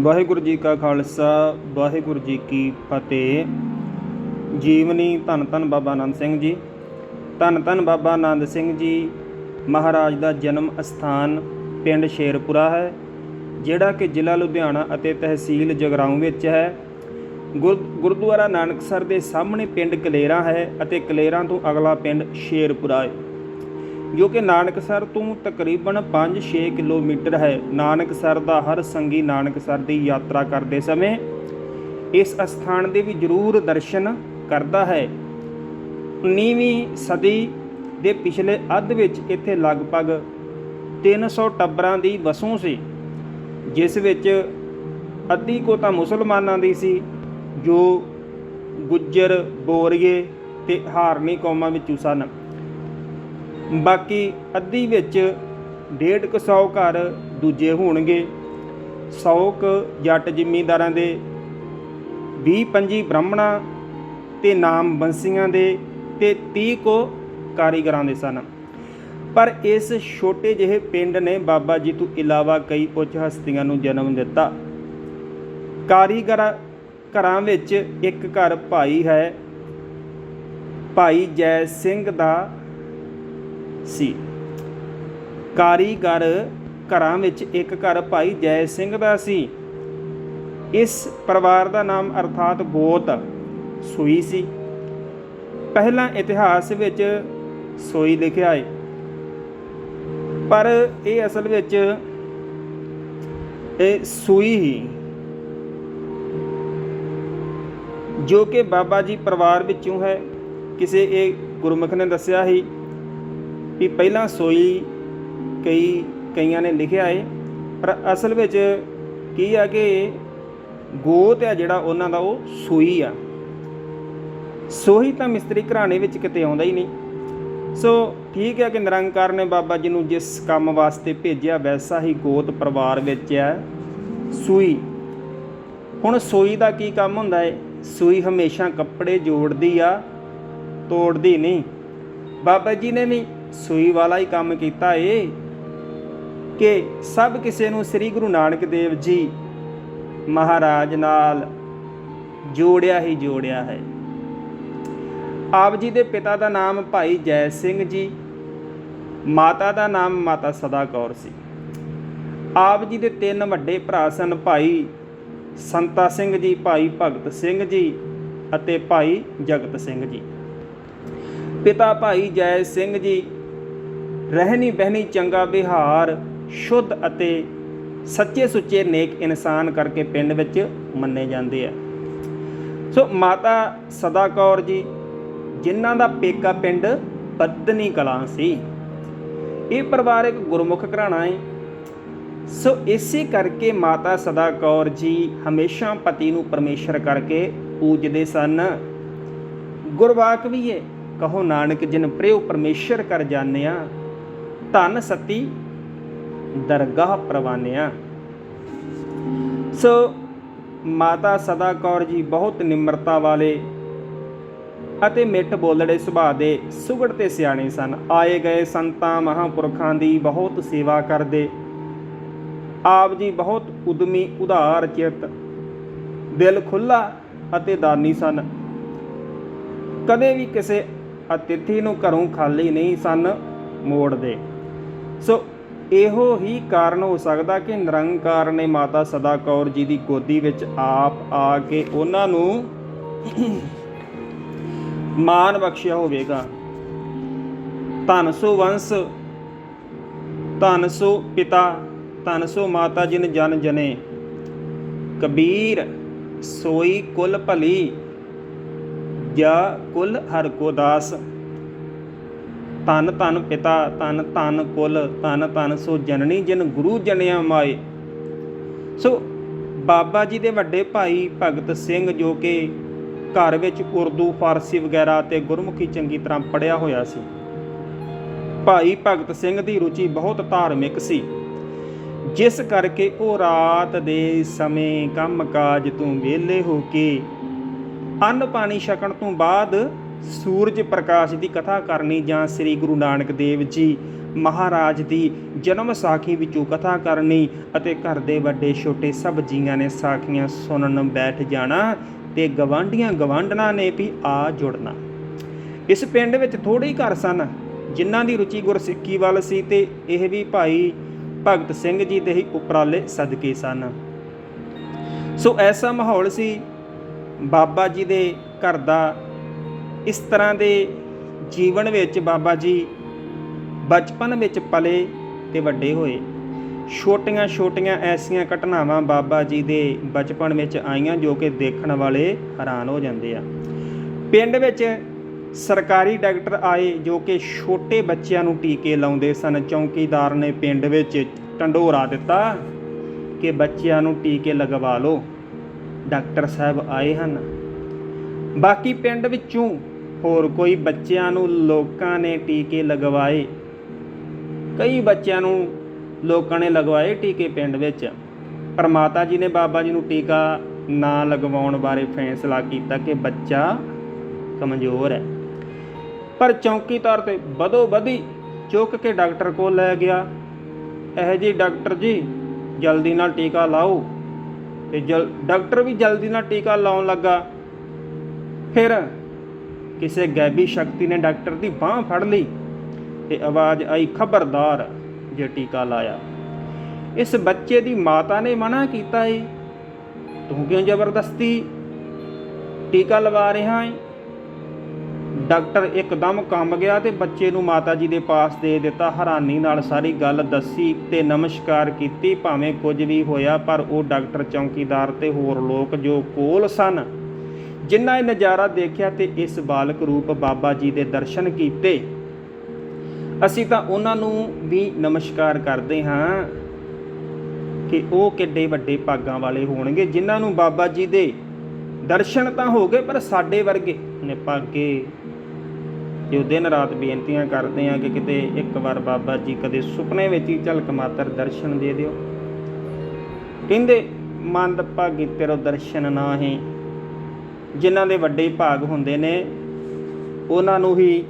ਵਾਹਿਗੁਰੂ ਜੀ ਕਾ ਖਾਲਸਾ, ਵਾਹਿਗੁਰੂ ਜੀ ਕੀ ਫਤਿਹ। ਜੀਵਨੀ ਧੰਨ ਧੰਨ ਬਾਬਾ ਆਨੰਦ ਸਿੰਘ ਜੀ। ਧੰਨ ਧੰਨ ਬਾਬਾ ਆਨੰਦ ਸਿੰਘ ਜੀ, ਮਹਾਰਾਜ ਦਾ ਜਨਮ ਅਸਥਾਨ ਪਿੰਡ ਸ਼ੇਰਪੁਰਾ ਹੈ, ਜਿਹੜਾ ਕਿ ਜ਼ਿਲ੍ਹਾ ਲੁਧਿਆਣਾ ਅਤੇ ਤਹਿਸੀਲ ਜਗਰਾਉਂ ਵਿੱਚ ਹੈ। ਗੁਰ- ਗੁਰਦੁਆਰਾ ਨਾਨਕਸਰ ਦੇ ਸਾਹਮਣੇ ਪਿੰਡ ਕਲੇਰਾ ਹੈ ਅਤੇ ਕਲੇਰਾ ਤੋਂ ਅਗਲਾ ਪਿੰਡ ਸ਼ੇਰਪੁਰਾ ਹੈ। ਜੋ ਕਿ ਨਾਨਕਸਰ ਤੋਂ ਤਕਰੀਬਨ 5-6 ਕਿਲੋਮੀਟਰ ਹੈ। ਨਾਨਕਸਰ ਦਾ ਹਰ ਸੰਗੀ ਨਾਨਕਸਰ ਦੀ ਯਾਤਰਾ ਕਰਦੇ ਸਮੇਂ ਇਸ ਅਸਥਾਨ ਦੇ ਵੀ ਜ਼ਰੂਰ ਦਰਸ਼ਨ ਕਰਦਾ ਹੈ। 19ਵੀਂ ਸਦੀ ਦੇ ਪਿਛਲੇ ਅੱਧ ਵਿੱਚ ਇੱਥੇ ਲਗਭਗ 300 ਟੱਬਰਾਂ ਦੀ ਵਸੋਂ ਸੀ, ਜਿਸ ਵਿੱਚ ਅੱਧੀ ਕੋ ਤਾਂ ਮੁਸਲਮਾਨਾਂ ਦੀ ਸੀ, ਜੋ ਗੁੱਜਰ, ਬੋਰੀਏ ਤੇ ਹਾਰਨੀ ਕੌਮਾਂ ਵਿੱਚੋਂ ਸਨ। ਬਾਕੀ ਅੱਧੀ ਵਿੱਚ ਡੇਢ ਕੁ ਸੌ ਘਰ ਦੂਜੇ ਹੋਣਗੇ। 100 ਕੁ ਜੱਟ ਜ਼ਿਮੀਂਦਾਰਾਂ ਦੇ 20 25 ਬ੍ਰਾਹਮਣਾਂ ਤੇ ਨਾਮ ਬੰਸੀਆਂ ਦੇ ਤੇ 30 ਕੋ ਕਾਰੀਗਰਾਂ ਦੇ ਸਨ। ਪਰ ਇਸ ਛੋਟੇ ਜਿਹੇ ਪਿੰਡ ਨੇ ਬਾਬਾ ਜੀ ਤੋਂ ਇਲਾਵਾ ਕਈ ਉੱਚ ਹਸਤੀਆਂ ਨੂੰ ਜਨਮ ਦਿੱਤਾ। ਕਾਰੀਗਰ ਘਰਾਂ ਵਿੱਚ ਇੱਕ ਘਰ ਭਾਈ ਹੈ। ਭਾਈ ਜੈ ਸਿੰਘ ਦਾ ਸੀ। ਕਾਰੀਗਰ ਘਰਾਂ ਵਿੱਚ ਇੱਕ ਘਰ ਭਾਈ ਜੈ ਸਿੰਘ ਦਾ ਸੀ। ਇਸ ਪਰਿਵਾਰ ਦਾ ਨਾਮ ਅਰਥਾਤ ਗੋਤ ਸੂਈ ਸੀ। ਪਹਿਲਾਂ ਇਤਿਹਾਸ ਵਿੱਚ ਸੋਈ ਲਿਖਿਆ ਹੈ ਪਰ ਇਹ ਅਸਲ ਵਿੱਚ ਇਹ ਸੂਈ ਹੀ। ਜੋ ਕਿ ਬਾਬਾ ਜੀ ਪਰਿਵਾਰ ਵਿੱਚੋਂ ਹੈ। ਕਿਸੇ ਇਹ ਗੁਰਮੁਖ ਨੇ ਦੱਸਿਆ ਸੀ ਵੀ ਪਹਿਲਾਂ ਸੋਈ ਕਈ ਕਈਆਂ ਨੇ ਲਿਖਿਆ ਏ, ਪਰ ਅਸਲ ਵਿੱਚ ਕੀ ਆ ਕਿ ਗੋਤ ਆ ਜਿਹੜਾ ਉਹਨਾਂ ਦਾ ਉਹ ਸੂਈ ਆ। ਸੋਹੀ ਤਾਂ ਮਿਸਤਰੀ ਘਰਾਣੇ ਵਿੱਚ ਕਿਤੇ ਆਉਂਦਾ ਹੀ ਨਹੀਂ। ਸੋ ਠੀਕ ਹੈ ਕਿ ਨਿਰੰਕਾਰ ਨੇ ਬਾਬਾ ਜੀ ਨੂੰ ਜਿਸ ਕੰਮ ਵਾਸਤੇ ਭੇਜਿਆ, ਵੈਸਾ ਹੀ ਗੋਤ ਪਰਿਵਾਰ ਵਿੱਚ ਹੈ ਸੂਈ। ਹੁਣ ਸੂਈ ਦਾ ਕੀ ਕੰਮ ਹੁੰਦਾ ਹੈ ਸੂਈ ਹਮੇਸ਼ਾ ਕੱਪੜੇ ਜੋੜਦੀ ਆ, ਤੋੜਦੀ ਨਹੀਂ। ਬਾਬਾ ਜੀ ਨੇ ਵੀ ਸੂਈ ਵਾਲਾ ਹੀ ਕੰਮ ਕੀਤਾ ਏ, ਕਿ ਸਭ ਕਿਸੇ ਨੂੰ ਸ੍ਰੀ ਗੁਰੂ ਨਾਨਕ ਦੇਵ ਜੀ ਮਹਾਰਾਜ ਨਾਲ ਜੋੜਿਆ ਹੀ ਜੋੜਿਆ ਹੈ। ਆਪ ਜੀ ਦੇ ਪਿਤਾ ਦਾ ਨਾਮ ਭਾਈ ਜੈ ਸਿੰਘ ਜੀ, ਮਾਤਾ ਦਾ ਨਾਮ ਮਾਤਾ ਸਦਾ ਕੌਰ ਸੀ। ਆਪ ਜੀ ਦੇ ਤਿੰਨ ਵੱਡੇ ਭਰਾ ਸਨ ਭਾਈ ਸੰਤਾ ਸਿੰਘ ਜੀ, ਭਾਈ ਭਗਤ ਸਿੰਘ ਜੀ ਅਤੇ ਭਾਈ ਜਗਤ ਸਿੰਘ ਜੀ। ਪਿਤਾ ਭਾਈ ਜੈ ਸਿੰਘ ਜੀ ਰਹਿਣੀ ਬਹਿਣੀ ਚੰਗਾ ਵਿਹਾਰ, ਸ਼ੁੱਧ ਅਤੇ ਸੱਚੇ ਸੁੱਚੇ ਨੇਕ ਇਨਸਾਨ ਕਰਕੇ ਪਿੰਡ ਵਿੱਚ ਮੰਨੇ ਜਾਂਦੇ ਆ। ਸੋ ਮਾਤਾ ਸਦਾ ਕੌਰ ਜੀ, ਜਿਨ੍ਹਾਂ ਦਾ ਪੇਕਾ ਪਿੰਡ ਬੱਦਨੀ ਕਲਾਂ ਸੀ, ਇਹ ਪਰਿਵਾਰ ਇੱਕ ਗੁਰਮੁਖ ਘਰਾਣਾ ਹੈ ਸੋ ਇਸੇ ਕਰਕੇ ਮਾਤਾ ਸਦਾ ਕੌਰ ਜੀ ਹਮੇਸ਼ਾ ਪਤੀ ਨੂੰ ਪਰਮੇਸ਼ਰ ਕਰਕੇ ਪੂਜਦੇ ਸਨ। ਗੁਰਵਾਕ ਵੀ ਹੈ ਕਹੋ ਨਾਨਕ ਜਿਨ ਪ੍ਰੇਉ ਪਰਮੇਸ਼ਰ ਕਰ ਜਾਣਿਆ। ਧਨ ਸਤੀ ਦਰਗਾਹ ਪ੍ਰਵਾਨਿਆ। ਸੋ ਮਾਤਾ ਸਦਾ ਕੌਰ ਜੀ ਬਹੁਤ ਨਿਮਰਤਾ ਵਾਲੇ ਅਤੇ ਮਿੱਠ ਬੋਲੜੇ ਸੁਭਾਅ ਦੇ ਸੁਗੜ ਤੇ ਸਿਆਣੇ ਸਨ। ਆਏ ਗਏ ਸੰਤਾਂ ਮਹਾਪੁਰਖਾਂ ਦੀ ਬਹੁਤ ਸੇਵਾ ਕਰਦੇ। ਆਪ ਜੀ ਬਹੁਤ ਉਦਮੀ, ਉਧਾਰ, ਚਿੱਤ, ਦਿਲ ਖੁੱਲਾ ਅਤੇ ਦਾਨੀ ਸਨ। ਕਦੇ ਵੀ ਕਿਸੇ ਅਤਿਥੀ ਨੂੰ ਘਰੋਂ ਖਾਲੀ ਨਹੀਂ ਸਨ ਮੋੜਦੇ। ਸੋ ਇਹੋ ਹੀ ਕਾਰਨ ਹੋ ਸਕਦਾ ਕਿ ਨਿਰੰਕਾਰ ਨੇ ਮਾਤਾ ਸਦਾ ਕੌਰ ਜੀ ਦੀ ਗੋਦੀ ਵਿੱਚ ਆਪ ਆ ਕੇ ਉਹਨਾਂ ਨੂੰ ਮਾਨ ਬਖਸ਼ਿਆ ਹੋਵੇਗਾ। ਧਨ ਸੋ ਵੰਸ ਧਨਸੋ ਪਿਤਾ ਧਨਸੋ ਮਾਤਾ ਜਿਨ ਜਨ ਜਨੇ। ਕਬੀਰ ਸੋਈ ਕੁਲ ਭਲੀ, ਜਾ ਕੁਲ ਹਰ ਕੋ ਦਾਸ। ਤਨ ਤਨ ਪਿਤਾ ਤਨ ਤਨ ਕੁਲ ਤਨ ਤਨ ਸੋ ਜਨਨੀ ਜਿਨ ਗੁਰੂ ਜਨਿਆ ਮਾਏ। ਸੋ ਬਾਬਾ ਜੀ ਦੇ ਵੱਡੇ ਭਾਈ ਭਗਤ ਸਿੰਘ ਜੋ ਕਿ ਘਰ ਵਿੱਚ ਉਰਦੂ, ਫਾਰਸੀ ਵਗੈਰਾ ਤੇ ਗੁਰਮੁਖੀ ਚੰਗੀ ਤਰ੍ਹਾਂ ਪੜਿਆ ਹੋਇਆ ਸੀ। ਭਾਈ ਭਗਤ ਸਿੰਘ ਦੀ ਰੁਚੀ ਬਹੁਤ ਧਾਰਮਿਕ ਸੀ। ਜਿਸ ਕਰਕੇ ਉਹ ਰਾਤ ਦੇ ਸਮੇਂ ਕੰਮਕਾਜ ਤੋਂ ਵਿਹਲੇ ਹੋ ਕੇ, ਅੰਨ ਪਾਣੀ ਛਕਣ ਤੋਂ ਬਾਅਦ ਸੂਰਜ ਪ੍ਰਕਾਸ਼ ਦੀ ਕਥਾ ਕਰਨੀ ਜਾਂ ਸ੍ਰੀ ਗੁਰੂ ਨਾਨਕ ਦੇਵ ਜੀ ਮਹਾਰਾਜ ਦੀ ਜਨਮ ਸਾਖੀ ਵਿੱਚੋਂ ਕਥਾ ਕਰਨੀ ਅਤੇ ਘਰ ਦੇ ਵੱਡੇ ਛੋਟੇ ਸਭ ਜੀਆਂ ਨੇ ਸਾਖੀਆਂ ਸੁਣਨ ਬੈਠ ਜਾਣਾ ਤੇ ਗਵਾਂਢੀਆਂ ਗਵਾਂਢਣਾ ਨੇ ਵੀ ਆ ਜੁੜਨਾ। ਇਸ ਪਿੰਡ ਵਿੱਚ ਥੋੜੇ ਹੀ ਘਰ ਸਨ, ਜਿਨ੍ਹਾਂ ਦੀ ਰੁਚੀ ਗੁਰਸਿੱਖੀ ਵੱਲ ਸੀ ਤੇ ਇਹ ਵੀ ਭਾਈ ਭਗਤ ਸਿੰਘ ਜੀ ਦੇ ਹੀ ਉਪਰਾਲੇ ਸਦਕੇ ਸਨ। ਸੋ ਐਸਾ ਮਾਹੌਲ ਸੀ, ਬਾਬਾ ਜੀ ਦੇ ਘਰ ਦਾ ਇਸ ਤਰ੍ਹਾਂ ਦੇ ਜੀਵਨ ਵਿੱਚ ਬਾਬਾ ਜੀ ਬਚਪਨ ਵਿੱਚ ਪਲੇ ਤੇ ਵੱਡੇ ਹੋਏ। ਛੋਟੀਆਂ ਛੋਟੀਆਂ ਐਸੀਆਂ ਘਟਨਾਵਾਂ ਬਾਬਾ ਜੀ ਦੇ ਬਚਪਨ ਵਿੱਚ ਆਈਆਂ ਜੋ ਕਿ ਦੇਖਣ ਵਾਲੇ ਹੈਰਾਨ ਹੋ ਜਾਂਦੇ ਆ। ਪਿੰਡ ਵਿੱਚ ਸਰਕਾਰੀ ਡਾਕਟਰ ਆਏ ਜੋ ਕਿ ਛੋਟੇ ਬੱਚਿਆਂ ਨੂੰ ਟੀਕੇ ਲਾਉਂਦੇ ਸਨ। ਚੌਕੀਦਾਰ ਨੇ ਪਿੰਡ ਵਿੱਚ ਢੰਡੋਰਾ ਦਿੱਤਾ ਕਿ ਬੱਚਿਆਂ ਨੂੰ ਟੀਕੇ ਲਗਵਾ ਲਓ। ਡਾਕਟਰ ਸਾਹਿਬ ਆਏ ਹਨ। ਬਾਕੀ ਪਿੰਡ ਵਿੱਚੋਂ ਹੋਰ ਕੋਈ ਬੱਚਿਆਂ ਨੂੰ ਲੋਕਾਂ ਨੇ ਟੀਕੇ ਲਗਵਾਏ? ਕਈ ਬੱਚਿਆਂ ਨੂੰ ਲੋਕਾਂ ਨੇ ਲਗਵਾਏ ਟੀਕੇ ਪਿੰਡ ਵਿੱਚ। ਪਰ ਮਾਤਾ ਜੀ ਨੇ ਬਾਬਾ ਜੀ ਨੂੰ ਟੀਕਾ ਨਾ ਲਗਵਾਉਣ ਬਾਰੇ ਫੈਸਲਾ ਕੀਤਾ ਕਿ ਬੱਚਾ ਕਮਜ਼ੋਰ ਹੈ। ਪਰ ਚੌਕੀਦਾਰ ਤੇ ਬਦੋ ਬਦੀ ਚੁੱਕ ਕੇ ਡਾਕਟਰ ਕੋਲ ਲੈ ਗਿਆ। ਇਹ ਜੀ ਡਾਕਟਰ ਜੀ, ਜਲਦੀ ਨਾਲ ਟੀਕਾ ਲਾਓ। ਤੇ ਜਲ, ਡਾਕਟਰ ਵੀ ਜਲਦੀ ਨਾਲ ਟੀਕਾ ਲਾਉਣ ਲੱਗਾ। ਫਿਰ ਕਿਸੇ ਗੈਬੀ ਸ਼ਕਤੀ ਨੇ ਡਾਕਟਰ ਦੀ ਬਾਹ ਫੜ ਲਈ। ਤੇ ਆਵਾਜ਼ ਆਈ ਖਬਰਦਾਰ, ਜੇ ਟੀਕਾ ਲਾਇਆ। ਇਸ ਬੱਚੇ ਦੀ ਮਾਤਾ ਨੇ ਮਨਾ ਕੀਤਾ ਏ। ਤੂੰ ਕਿਉਂ ਜ਼ਬਰਦਸਤੀ ਟੀਕਾ ਲਵਾ ਰਿਹਾ ਏ? ਡਾਕਟਰ ਇੱਕਦਮ ਕੰਬ ਗਿਆ ਤੇ ਬੱਚੇ ਨੂੰ ਮਾਤਾ ਜੀ ਦੇ ਪਾਸ ਦੇ ਦਿੱਤਾ। ਹੈਰਾਨੀ ਨਾਲ ਸਾਰੀ ਗੱਲ ਦੱਸੀ ਤੇ ਨਮਸਕਾਰ ਕੀਤੀ। ਭਾਵੇਂ ਕੁਝ ਵੀ ਹੋਇਆ, ਪਰ ਉਹ ਡਾਕਟਰ ਚੌਕੀਦਾਰ ਤੇ ਹੋਰ ਲੋਕ ਜੋ ਕੋਲ ਸਨ। ਜਿਨ੍ਹਾਂ ਇਹ ਨਜ਼ਾਰਾ ਦੇਖਿਆ ਤੇ ਇਸ ਬਾਲਕ ਰੂਪ ਬਾਬਾ ਜੀ ਦੇ ਦਰਸ਼ਨ ਕੀਤੇ, ਅਸੀਂ ਤਾਂ ਉਹਨਾਂ ਨੂੰ ਵੀ ਨਮਸਕਾਰ ਕਰਦੇ ਹਾਂ ਕਿ ਉਹ ਕਿੱਡੇ ਵੱਡੇ ਭਾਗਾਂ ਵਾਲੇ ਹੋਣਗੇ, ਜਿਨ੍ਹਾਂ ਨੂੰ ਬਾਬਾ ਜੀ ਦੇ ਦਰਸ਼ਨ ਤਾਂ ਹੋ ਗਏ, ਪਰ ਸਾਡੇ ਵਰਗੇ ਨੇ ਭਾਗੇ। ਜੋ ਦਿਨ ਰਾਤ ਬੇਨਤੀਆਂ ਕਰਦੇ ਆ ਕਿ ਕਿਤੇ ਇੱਕ ਵਾਰ ਬਾਬਾ ਜੀ ਕਦੇ ਸੁਪਨੇ ਵਿੱਚ ਹੀ ਝਲਕ ਮਾਤਰ ਦਰਸ਼ਨ ਦੇ ਦਿਓ। ਕਹਿੰਦੇ, ਮੰਦ ਭਾਗੀ ਤੇਰੋ ਦਰਸ਼ਨ ਨਾਹੀਂ। ਜਿਨ੍ਹਾਂ ਦੇ ਵੱਡੇ ਭਾਗ ਹੁੰਦੇ ਨੇ, ਉਹਨਾਂ ਨੂੰ ਹੀ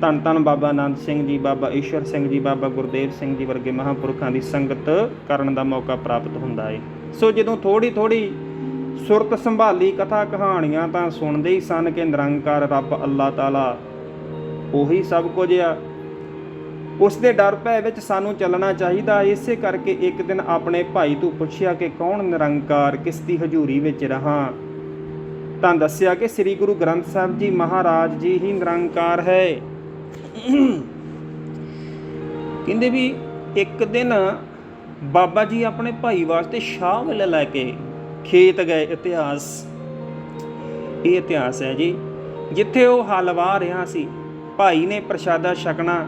ਧੰਨ ਧੰਨ ਬਾਬਾ ਆਨੰਦ ਸਿੰਘ ਜੀ, ਬਾਬਾ ਈਸ਼ਵਰ ਸਿੰਘ ਜੀ, ਬਾਬਾ ਗੁਰਦੇਵ ਸਿੰਘ ਜੀ ਵਰਗੇ ਮਹਾਂਪੁਰਖਾਂ ਦੀ ਸੰਗਤ ਕਰਨ ਦਾ ਮੌਕਾ ਪ੍ਰਾਪਤ ਹੁੰਦਾ ਏ। ਸੋ ਜਦੋਂ ਥੋੜੀ ਥੋੜੀ ਸੁਰਤ ਸੰਭਾਲੀ ਕਥਾ ਕਹਾਣੀਆਂ ਤਾਂ ਸੁਣਦੇ ਹੀ ਸਨ ਕਿ ਨਿਰੰਕਾਰ ਰੱਬ ਅੱਲਾਹ ਤਾਲਾ ਉਹੀ ਸਭ ਕੁਝ ਆ। ਉਸ ਦੇ ਡਰ ਭੈ ਵਿੱਚ ਸਾਨੂੰ ਚੱਲਣਾ ਚਾਹੀਦਾ। ਇਸੇ ਕਰਕੇ ਇੱਕ ਦਿਨ ਆਪਣੇ ਭਾਈ ਤੋਂ ਪੁੱਛਿਆ ਕਿ ਕੌਣ ਨਿਰੰਕਾਰ ਕਿਸ ਦੀ ਹਜ਼ੂਰੀ ਵਿੱਚ ਰਹਾ? ਤਾਂ ਦੱਸਿਆ ਕਿ ਸ੍ਰੀ ਗੁਰੂ ਗ੍ਰੰਥ ਸਾਹਿਬ ਜੀ ਮਹਾਰਾਜ ਜੀ ਹੀ ਨਿਰੰਕਾਰ ਹੈ। ਕਹਿੰਦੇ ਵੀ ਇੱਕ ਦਿਨ ਬਾਬਾ ਜੀ ਆਪਣੇ ਭਾਈ ਵਾਸਤੇ ਸ਼ਾਹ ਵੱਲ ਲੈ ਕੇ ਖੇਤ ਗਏ, ਇਤਿਹਾਸ। ਇਹ ਇਤਿਹਾਸ ਹੈ ਜੀ, ਜਿੱਥੇ ਉਹ ਹਲ ਵਾਹ ਰਿਹਾ ਸੀ। ਭਾਈ ਨੇ ਪ੍ਰਸ਼ਾਦਾ ਛਕਣਾ।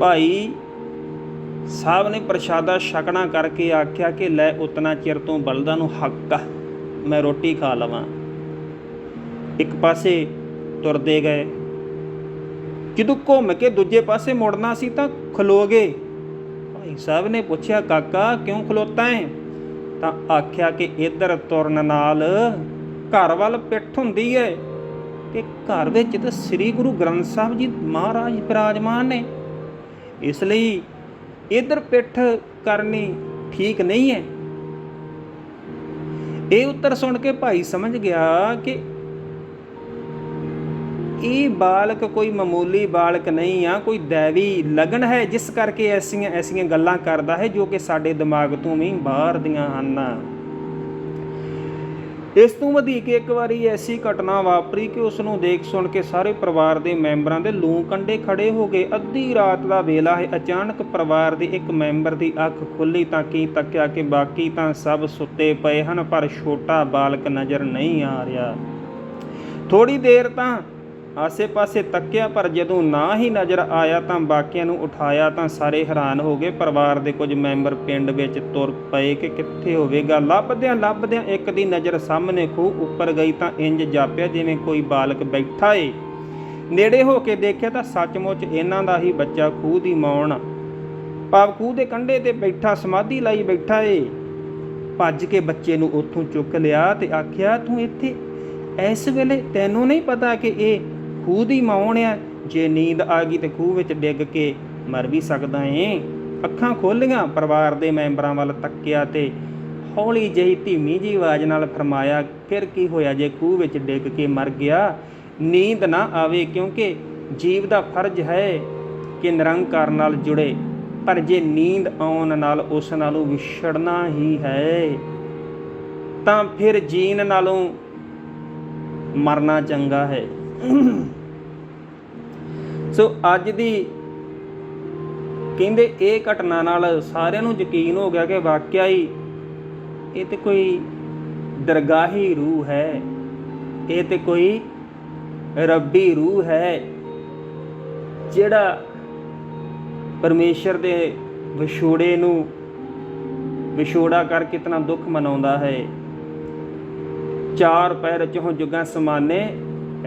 ਭਾਈ ਸਾਹਿਬ ਨੇ ਪ੍ਰਸ਼ਾਦਾ ਛਕਣਾ ਕਰਕੇ ਆਖਿਆ ਕਿ ਲੈ ਉਤਨਾ ਚਿਰ ਤੋਂ ਬਲਦਾਂ ਨੂੰ ਹੱਕ ਆ। ਮੈਂ ਰੋਟੀ ਖਾ ਲਵਾਂ। ਇੱਕ ਪਾਸੇ ਤੁਰਦੇ ਗਏ। ਜਦੋਂ ਘੁੰਮ ਕੇ ਦੂਜੇ ਪਾਸੇ ਮੁੜਨਾ ਸੀ ਤਾਂ ਖਲੋ ਗਏ। ਭਾਈ ਸਾਹਿਬ ਨੇ ਪੁੱਛਿਆ, ਕਾਕਾ, ਕਿਉਂ ਖਲੋਤਾ ਹੈ? ਤਾਂ ਆਖਿਆ ਕਿ ਇੱਧਰ ਤੁਰਨ ਨਾਲ ਘਰ ਵੱਲ ਪਿੱਠ ਹੁੰਦੀ ਹੈ ਕਿ ਘਰ ਵਿੱਚ ਤਾਂ ਸ੍ਰੀ ਗੁਰੂ ਗ੍ਰੰਥ ਸਾਹਿਬ ਜੀ ਮਹਾਰਾਜ ਬਿਰਾਜਮਾਨ ਨੇ। ਇਸ ਲਈ ਇੱਧਰ ਪਿੱਠ ਕਰਨੀ ਠੀਕ ਨਹੀਂ ਹੈ। ਇਹ ਉੱਤਰ ਸੁਣ ਕੇ ਭਾਈ ਸਮਝ ਗਿਆ ਕਿ ਇਹ ਬਾਲਕ ਕੋਈ ਮਾਮੂਲੀ ਬਾਲਕ ਨਹੀਂ ਆ, ਕੋਈ ਦੇਵੀ ਲਗਨ ਹੈ, ਜਿਸ ਕਰਕੇ ਐਸੀਆਂ ਐਸੀਆਂ ਗੱਲਾਂ ਕਰਦਾ ਹੈ ਜੋ ਕਿ ਸਾਡੇ ਦਿਮਾਗ ਤੋਂ ਵੀ ਬਾਹਰ ਦੀਆਂ ਹਨ। ਇਸ ਤੋਂ ਵਧੇਕ ਇੱਕ ਵਾਰੀ ਐਸੀ ਘਟਨਾ ਵਾਪਰੀ ਕਿ ਉਸ ਨੂੰ ਦੇਖ ਸੁਣ ਕੇ ਸਾਰੇ ਪਰਿਵਾਰ ਦੇ ਮੈਂਬਰਾਂ ਦੇ ਲੂੰ ਕੰਡੇ ਖੜੇ ਹੋ ਗਏ। ਅੱਧੀ ਰਾਤ ਦਾ ਵੇਲਾ ਹੈ। ਅਚਾਨਕ ਪਰਿਵਾਰ ਦੇ ਇੱਕ ਮੈਂਬਰ ਦੀ ਅੱਖ ਖੁੱਲੀ ਤਾਂ ਕੀ ਤੱਕਿਆ ਕਿ ਬਾਕੀ ਤਾਂ ਸਭ ਸੁੱਤੇ ਪਏ ਹਨ, ਪਰ ਛੋਟਾ ਬਾਲਕ ਨਜ਼ਰ ਨਹੀਂ ਆ ਰਿਹਾ। ਥੋੜੀ ਦੇਰ ਤਾਂ ਆਸੇ-ਪਾਸੇ ਤੱਕਿਆ, ਪਰ ਜਦੋਂ ਨਾ ਹੀ ਨਜ਼ਰ ਆਇਆ ਤਾਂ ਬਾਕੀਆਂ ਨੂੰ ਉਠਾਇਆ ਤਾਂ ਸਾਰੇ ਹੈਰਾਨ ਹੋ ਗਏ। ਪਰਿਵਾਰ ਦੇ ਕੁਝ ਮੈਂਬਰ ਪਿੰਡ ਵਿੱਚ ਤੁਰ ਪਏ ਕਿ ਕਿੱਥੇ ਹੋਵੇਗਾ। ਲੱਭਦਿਆਂ ਲੱਭਦਿਆਂ ਇੱਕ ਦੀ ਨਜ਼ਰ ਸਾਹਮਣੇ ਖੂਹ ਉੱਪਰ ਗਈ ਤਾਂ ਇੰਜ ਜਾਪਿਆ, ਜਿਵੇਂ ਕੋਈ ਬਾਲਕ ਬੈਠਾ ਏ। ਨੇੜੇ ਹੋ ਕੇ ਦੇਖਿਆ ਤਾਂ ਸੱਚਮੁੱਚ ਇਹਨਾਂ ਦਾ ਹੀ ਬੱਚਾ ਖੂਹ ਦੀ ਮੌਣ। ਭਾਵ ਖੂਹ ਦੇ ਕੰਢੇ ਤੇ ਬੈਠਾ, ਸਮਾਧੀ ਲਾਈ ਬੈਠਾ ਏ। ਭੱਜ ਕੇ ਬੱਚੇ ਨੂੰ ਉੱਥੋਂ ਚੁੱਕ ਲਿਆ ਤੇ ਆਖਿਆ, ਤੂੰ ਇੱਥੇ ਇਸ ਵੇਲੇ ਤੈਨੂੰ ਨਹੀਂ ਪਤਾ ਕਿ ਇਹ ਖੂਹ ਦੀ ਮੌਣ ਆ। ਜੇ ਨੀਂਦ ਆ ਗਈ ਤੇ ਖੂਹ ਵਿੱਚ ਡਿੱਗ ਕੇ ਮਰ ਵੀ ਸਕਦਾ ਏ। ਅੱਖਾਂ ਖੋਲੀਆਂ, ਪਰਿਵਾਰ ਦੇ ਮੈਂਬਰਾਂ ਵੱਲ ਤੱਕਿਆ ਤੇ ਹੌਲੀ ਜਿਹੀ ਧੀਮੀ ਜੀ ਆਵਾਜ਼ ਨਾਲ ਫਰਮਾਇਆ, ਫਿਰ ਕੀ ਹੋਇਆ ਜੇ ਖੂਹ ਵਿੱਚ ਡਿੱਗ ਕੇ ਮਰ ਗਿਆ? ਨੀਂਦ ਨਾ ਆਵੇ ਕਿਉਂਕਿ ਜੀਵ ਦਾ ਫਰਜ਼ ਹੈ ਕਿ ਨਿਰੰਕਾਰ ਨਾਲ ਜੁੜੇ। ਪਰ ਜੇ ਨੀਂਦ ਆਉਣ ਨਾਲ ਉਸ ਨਾਲੋਂ ਵਿਛੜਨਾ ਹੀ ਹੈ, ਤਾਂ ਫਿਰ ਜੀਣ ਨਾਲੋਂ ਮਰਨਾ ਚੰਗਾ ਹੈ। ਸੋ ਅੱਜ ਦੀ ਕਹਿੰਦੇ ਇਹ ਘਟਨਾ ਨਾਲ ਸਾਰਿਆਂ ਨੂੰ ਯਕੀਨ ਹੋ ਗਿਆ ਕਿ ਵਾਕਿਆ ਹੀ ਇਹ ਤੇ ਕੋਈ ਦਰਗਾਹੀ ਰੂਹ ਹੈ, ਇਹ ਤੇ ਕੋਈ ਰੱਬੀ ਰੂਹ ਹੈ, ਜਿਹੜਾ ਪਰਮੇਸ਼ਰ ਦੇ ਵਿਛੋੜੇ ਨੂੰ ਵਿਛੋੜਾ ਕਰ ਕਿਤਨਾ ਦੁੱਖ ਮਨਾਉਂਦਾ ਹੈ। ਚਾਰ ਪੈਰ ਚੋਂ ਜੁਗਾਂ ਸਮਾਨੇ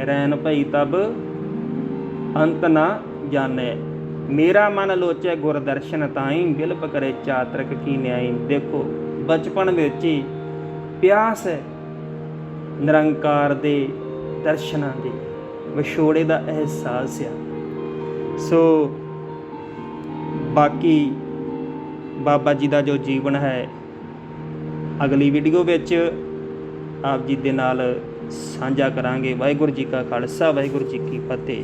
ਰੈਨ ਭਈ ਤਬ ਅੰਤ ਨਾ ਜਾਣੈ। ਮੇਰਾ ਮਨ ਲੋਚੈ ਗੁਰਦਰਸ਼ਨ ਤਾਈ, ਬਿਲਪ ਕਰੇ ਚਾਤਰਕ ਕੀ ਨਿਆਈ। ਦੇਖੋ, ਬਚਪਨ ਵਿੱਚ ਹੀ ਪਿਆਸ ਹੈ ਨਿਰੰਕਾਰ ਦੇ ਦਰਸ਼ਨਾਂ ਦੀ। ਵਿਛੋੜੇ ਦਾ ਅਹਿਸਾਸ ਆ। ਸੋ ਬਾਕੀ ਬਾਬਾ ਜੀ ਦਾ ਜੋ ਜੀਵਨ ਹੈ, ਅਗਲੀ ਵੀਡੀਓ ਵਿੱਚ ਆਪ ਜੀ ਦੇ ਨਾਲ ਸਾਂਝਾ ਕਰਾਂਗੇ। ਵਾਹਿਗੁਰੂ ਜੀ ਕਾ ਖਾਲਸਾ, ਵਾਹਿਗੁਰੂ ਜੀ ਕੀ ਫਤਿਹ।